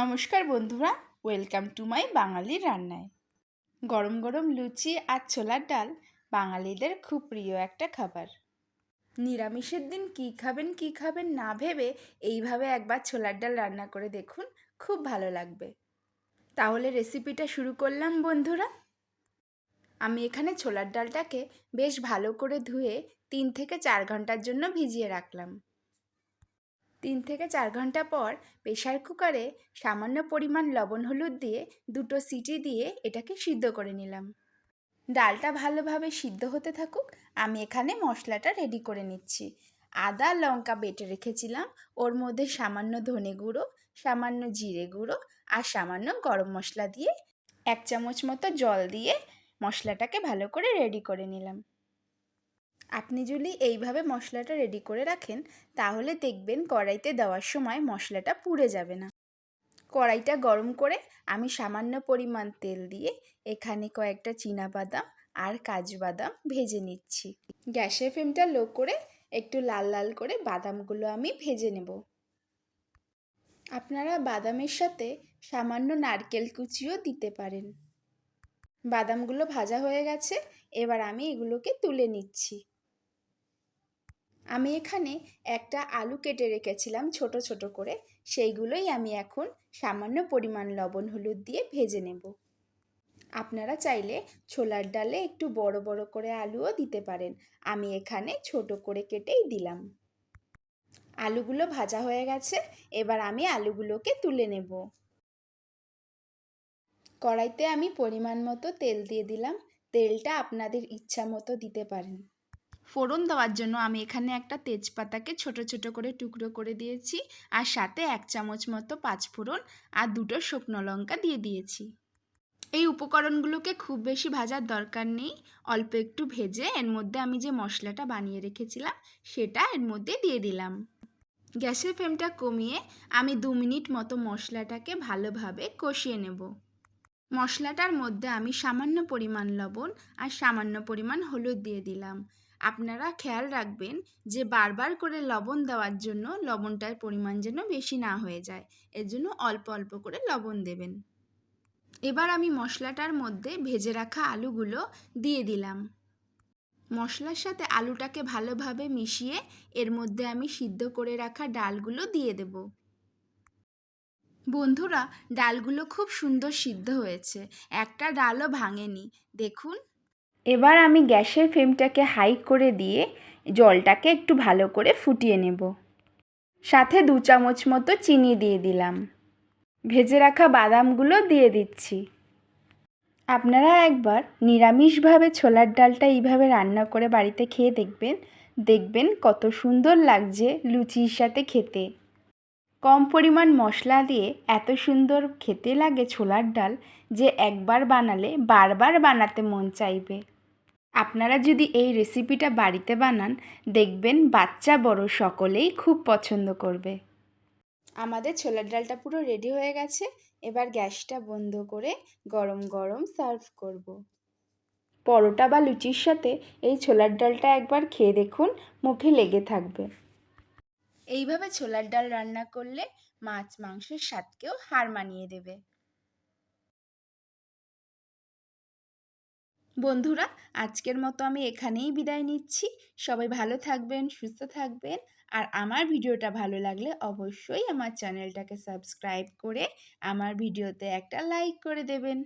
নমস্কার বন্ধুরা, welcome to my বাঙালি রান্নায়। গরম গরম লুচি আর ছোলার ডাল বাঙালিদের খুব প্রিয় একটা খাবার। নিরামিষের দিন কী খাবেন কী খাবেন না ভেবে এইভাবে একবার ছোলার ডাল রান্না করে দেখুন, খুব ভালো লাগবে। তাহলে রেসিপিটা শুরু করলাম বন্ধুরা। আমি এখানে ছোলার ডালটাকে বেশ ভালো করে ধুয়ে তিন থেকে চার ঘণ্টার জন্য ভিজিয়ে রাখলাম। তিন থেকে চার ঘণ্টা পর প্রেশার কুকারে সামান্য পরিমাণ লবণ হলুদ দিয়ে দুটো সিটি দিয়ে এটাকে সিদ্ধ করে নিলাম। ডালটা ভালোভাবে সিদ্ধ হতে থাকুক, আমি এখানে মশলাটা রেডি করে নিচ্ছি। আদা, লঙ্কা বেটে রেখেছিলাম, ওর মধ্যে সামান্য ধনে গুঁড়ো, সামান্য জিরে গুঁড়ো আর সামান্য গরম মশলা দিয়ে এক চামচ মতো জল দিয়ে মশলাটাকে ভালো করে রেডি করে নিলাম। আপনি যদি এইভাবে মশলাটা রেডি করে রাখেন, তাহলে দেখবেন কড়াইতে দেওয়ার সময় মশলাটা পুড়ে যাবে না। কড়াইটা গরম করে আমি সামান্য পরিমাণ তেল দিয়ে এখানে কয়েকটা বাদাম আর কাজু বাদাম ভেজে নিচ্ছি। গ্যাসের ফ্লেমটা লো করে একটু লাল লাল করে বাদামগুলো আমি ভেজে নেব। আপনারা বাদামের সাথে সামান্য নারকেল কুচিও দিতে পারেন। বাদামগুলো ভাজা হয়ে গেছে, এবার আমি এগুলোকে তুলে নিচ্ছি। আমি এখানে একটা আলু কেটে রেখেছিলাম ছোট ছোট করে। সেইগুলোই আমি এখন সামান্য পরিমাণ লবণ, হলুদ দিয়ে ভেজে নেব। আপনারা চাইলে ছোলার ডালে একটু বড় বড় করে আলুও দিতে পারেন। আমি এখানে ছোট করে কেটেই দিলাম। আলুগুলো ভাজা হয়ে গেছে, এবার আমি আলুগুলোকে তুলে নেব। কড়াইতে আমি পরিমাণ মতো তেল দিয়ে দিলাম। তেলটা আপনাদের ইচ্ছা মতো দিতে পারেন। ফোড়ন দেওয়ার জন্য আমি এখানে একটা তেজপাতাকে ছোট ছোট করে টুকরো করে দিয়েছি আর সাথে এক চামচ মতো পাঁচফোড়ন আর দুটো শুকনো লঙ্কা দিয়ে দিয়েছি। এই উপকরণগুলোকে খুব বেশি ভাজার দরকার নেই, অল্প একটু ভেজে এর মধ্যে আমি যে মশলাটা বানিয়ে রেখেছিলাম সেটা এর মধ্যে দিয়ে দিলাম। গ্যাসের ফ্লেমটা কমিয়ে আমি দু মিনিট মতো মশলাটাকে ভালোভাবে কষিয়ে নেব। মশলাটার মধ্যে আমি সামান্য পরিমাণ লবণ আর সামান্য পরিমাণ হলুদ দিয়ে দিলাম। আপনারা খেয়াল রাখবেন যে বারবার করে লবণ দেওয়ার জন্য লবণটার পরিমাণ যেন বেশি না হয়ে যায়। এর জন্য অল্প অল্প করে লবণ দেবেন। এবার আমি মশলাটার মধ্যে ভেজে রাখা আলুগুলো দিয়ে দিলাম। মশলার সাথে আলুটাকে ভালোভাবে মিশিয়ে এর মধ্যে আমি সিদ্ধ করে রাখা ডালগুলো দিয়ে দেব। বন্ধুরা, ডালগুলো খুব সুন্দর সিদ্ধ হয়েছে। একটা ডালও ভাঙেনি। দেখুন। এবার আমি গ্যাসের ফ্লেমটাকে হাই করে দিয়ে জলটাকে একটু ভালো করে ফুটিয়ে নেব। সাথে দু চামচ মতো চিনি দিয়ে দিলাম। ভেজে রাখা বাদামগুলো দিয়ে দিচ্ছি। আপনারা একবার নিরামিষভাবে ছোলার ডালটা এইভাবে রান্না করে বাড়িতে খেয়ে দেখবেন। দেখবেন কত সুন্দর লাগছে লুচির সাথে খেতে। কম পরিমাণ মশলা দিয়ে এত সুন্দর খেতে লাগে ছোলার ডাল যে একবার বানালে বারবার বানাতে মন চাইবে। আপনারা যদি এই রেসিপিটা বাড়িতে বানান, দেখবেন বাচ্চা বড় সকলেই খুব পছন্দ করবে। আমাদের ছোলার ডালটা পুরো রেডি হয়ে গেছে। এবার গ্যাসটা বন্ধ করে গরম গরম সার্ভ করব। পরোটা বা লুচির সাথে এই ছোলার ডালটা একবার খেয়ে দেখুন, মুখে লেগে থাকবে। এইভাবে ছোলার ডাল রান্না করলে মাছ মাংসের স্বাদকেও হার মানিয়ে দেবে। বন্ধুরা, আজকের মতো আমি এখানেই বিদায় নিচ্ছি। সবাই ভালো থাকবেন, সুস্থ থাকবেন। আর আমার ভিডিওটা ভালো লাগলে অবশ্যই আমার চ্যানেলটাকে সাবস্ক্রাইব করে আমার ভিডিওতে একটা লাইক করে দেবেন।